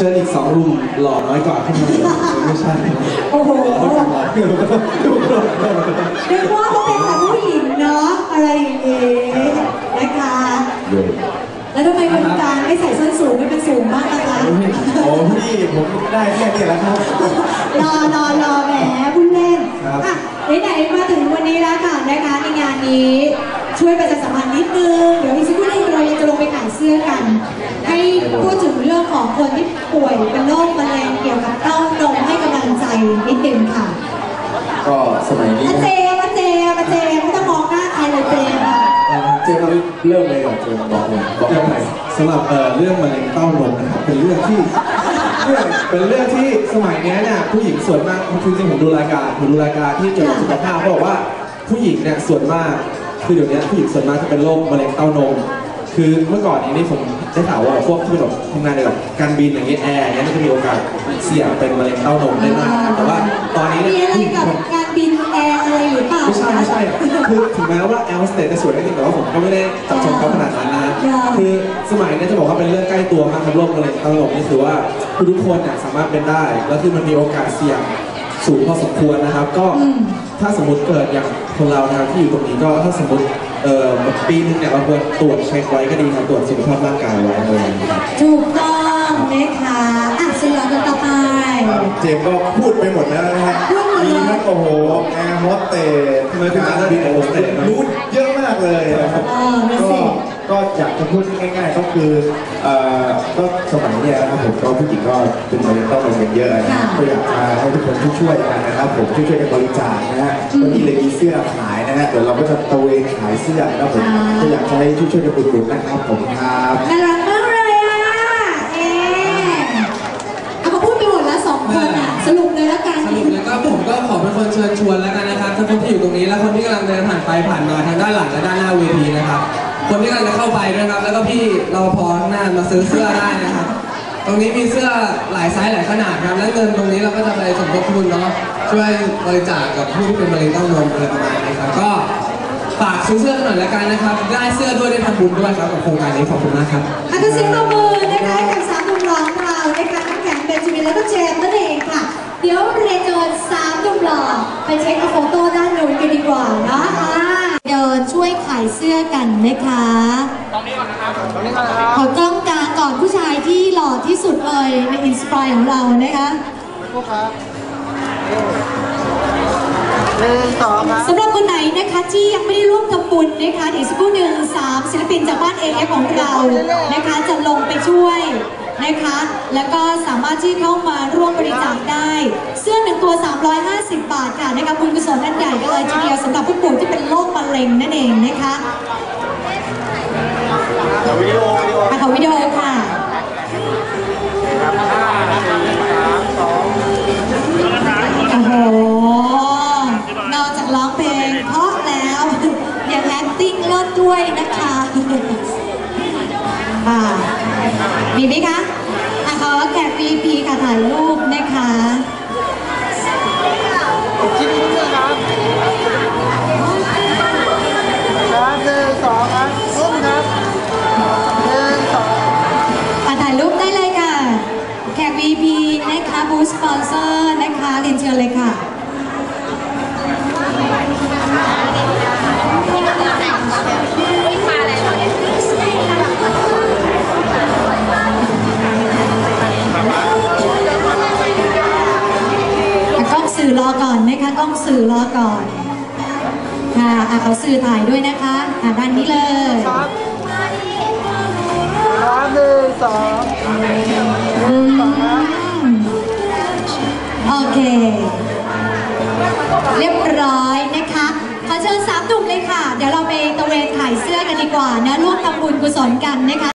เชิญอีกสองรุมหล่อน้อยกว่าขึ้นมาเลยไม่ใช่โอ้โหดูดูดูนึกว่าเขาเป็นแต่ผู้หญิงเนาะอะไรอย่างเงี้ยนะคะแล้วทำไมวันการไม่ใส่ส้นสูงไม่เป็นสูงบ้างล่ะคะโอ้พี่ผมได้แค่นี้แล้วครับรอรอรอแหมพูดเล่นครับอะไหนๆมาถึงวันนี้แล้วค่ะนะคะในงานนี้ ช่วยประชาสัมพันธ์นิดนึง เดี๋ยวอีกสักครู่หนึงเราจะลงไปขายเสื้อกัน ให้พูดถึงเรื่องของคนที่ป่วยเป็นโรคมะเร็งเกี่ยวกับเต้านมให้กำลังใจนิดนึงค่ะก็สมัยนี้อาเจมอาเจมอาเจมไม่ต้องมองหน้าใครเลยเจมค่ะเจมส์เริ่มเลยก่อนเจมส์บอกเลยบอกยังไงสำหรับเอ่อเรื่องมะเร็งเต้านมนะครับเป็นเรื่องที่เรื่องเป็นเรื่องที่สมัยเนี้ยเนี่ยผู้หญิงส่วนมากคือจริงๆผมดูรายการผมดูรายการที่เกี่ยวกับสุขภาพเขาบอกว่าผู้หญิงเนี่ยส่วนมาก คือเดี๋ยวนี้ผู้หญิงส่วนมากจะเป็นโรคมะเร็งเต้านม คือเมื่อก่อนนี้นี่ผมได้ข่าวว่าพวกที่เป็นแบบทำงานในแบบการบินอย่างเงี้ยแอร์เนี่ยมันจะมีโอกาสเสี่ยงเป็นมะเร็งเต้านมได้มากนะครับแต่ว่าตอนนี้มีเนี่ยอะไรกับการบินแอร์อะไรหรือเปล่าไม่ใช่ไม่ใช่คือถึงแม้ว่าแอลสเตทจะสวยก็จริงแต่ว่าผมก็ไม่ได้จับชมเขาขนาดนั้นนะฮะคือสมัยเนี้จะบอกว่าเป็นเรื่องใกล้ตัวมากครับโรคมะเร็งเต้านมนี่คือว่าทุกๆคนเนี่ยสามารถเป็นได้ แล้วคือมันมีโอกาสเสี่ยง สูงพอสมควรนะครับ ก็ถ้าสมมติเกิดอย่างคนเรานะครับที่อยู่ตรงนี้ก็ถ้าสมมติเอ่อปีนึงเนี่ยเราควรตรวจเช็คไว้ก็ดีครับตรวจสุขภาพร่างกายไว้เลยนะครับ ถูกต้องนะคะอะเสือกันต่อไป เจมส์ก็พูดไปหมดแล้วนะฮะพูดหมดเลย มีทั้งโอ้โหแอร์โฮสเตสทำไมถึงจะเป็นแอร์โฮสเตสนะรู้เยอะมากเลยนะครับเออนั่นก็สิก็ อยากจะพูดง่ายๆก็คือเอ่อก็สมัยเนี้ยนะครับผมก็ผู้หญิงก็เป็นมะเร็งเต้านมกันเยอะนะก็อยากจะให้ทุกคนช่วยๆกันนะครับผมช่วยๆกันบริจาคนะฮะวันนี้เลยมีเสื้อขายนะฮะเดี๋ยวเราก็จะตระเวนขายเสื้อนะครับผมก็อยากจะให้ช่วยๆกันอุดหนุนนะครับผมครับน่ารักมากเลยอะเอ๊ะเอาเขาพูดไปหมดแล้วสองคนอะสรุปเลยแล้วกันสรุปแล้วก็ผมก็ขอเป็นคนเชิญชวนแล้วกันนะครับทุกคนที่อยู่ตรงนี้และคนที่กำลังเดินผ่านไปผ่านมาทางด้านหลังและด้านหน้าเวทีนะครับ คนที่กำลังจะเข้าไปนะครับ แล้วก็พี่เราพอข้างหน้ามาซื้อเสื้อได้นะครับ ตรงนี้มีเสื้อหลายไซส์หลายขนาดครับ และเงินตรงนี้เราก็จะไปสมทบทุนเนาะ ช่วยบริจาคกับผู้ที่เป็นมะเร็งเต้านมอะไรประมาณนี้ครับ ก็ฝากซื้อเสื้อหน่อยละกันนะครับ ได้เสื้อด้วยได้ทำบุญด้วยครับกับโครงการนี้ขอบคุณมากครับอาจจะเสียงปรบมือนะคะายเสื้อกันนะคะตรงนี้ก่อนนะครับตรงนี้ก่อนนะครับขอกล้องกลางก่อนผู้ชายที่หล่อที่สุดเลยในอินสปายของเรานะคะหนึ่งสองครับสำหรับคนไหนนะคะที่ยังไม่ได้ร่วมทำบุญนะคะเดี๋ยวสักครู่หนึ่งสามศิลปินจากบ้าน AF ของเรานะคะจะลงไปช่วย นะคะ แล้วก็สามารถที่เข้ามาร่วมบริจาคได้ เสื้อหนึ่งตัว 350 บาทค่ะนะคะบุญกุศลนั่นใหญ่กันเลยทีเดียวสำหรับผู้ป่วยที่เป็นโรคมะเร็งนั่นเองนะคะวิดีโอวิดีโออะขอวิดีโอค่ะโอ้โห นอกจากร้องเพลงเพราะแล้วยังแอคติ้งเลิศด้วยนะคะค่ะ มีไหมคะอะขอแขก VIP ค่ะถ่ายรูปนะคะชิ้นนี้ครับครับหนึ่งสองครับรุ่นครับหนึ่งสองอะถ่ายรูปได้เลยค่ะ แขก VIP นะคะบูสปอนเซอร์นะคะเรียนเชิญเลยค่ะ องสื่อรอก่อนนะคะกล้องสื่อรอก่อน ค่ะอะเขาสื่อถ่ายด้วยนะคะอะด้านนี้เลยครับครับหนึ่งสองหนึ่งสองครับโอเค เรียบร้อยนะคะขอเชิญสามหนุ่มเลยค่ะ เดี๋ยวเราไปตระเวนขายเสื้อกันดีกว่านะร่วมทำบุญกุศลกันนะคะ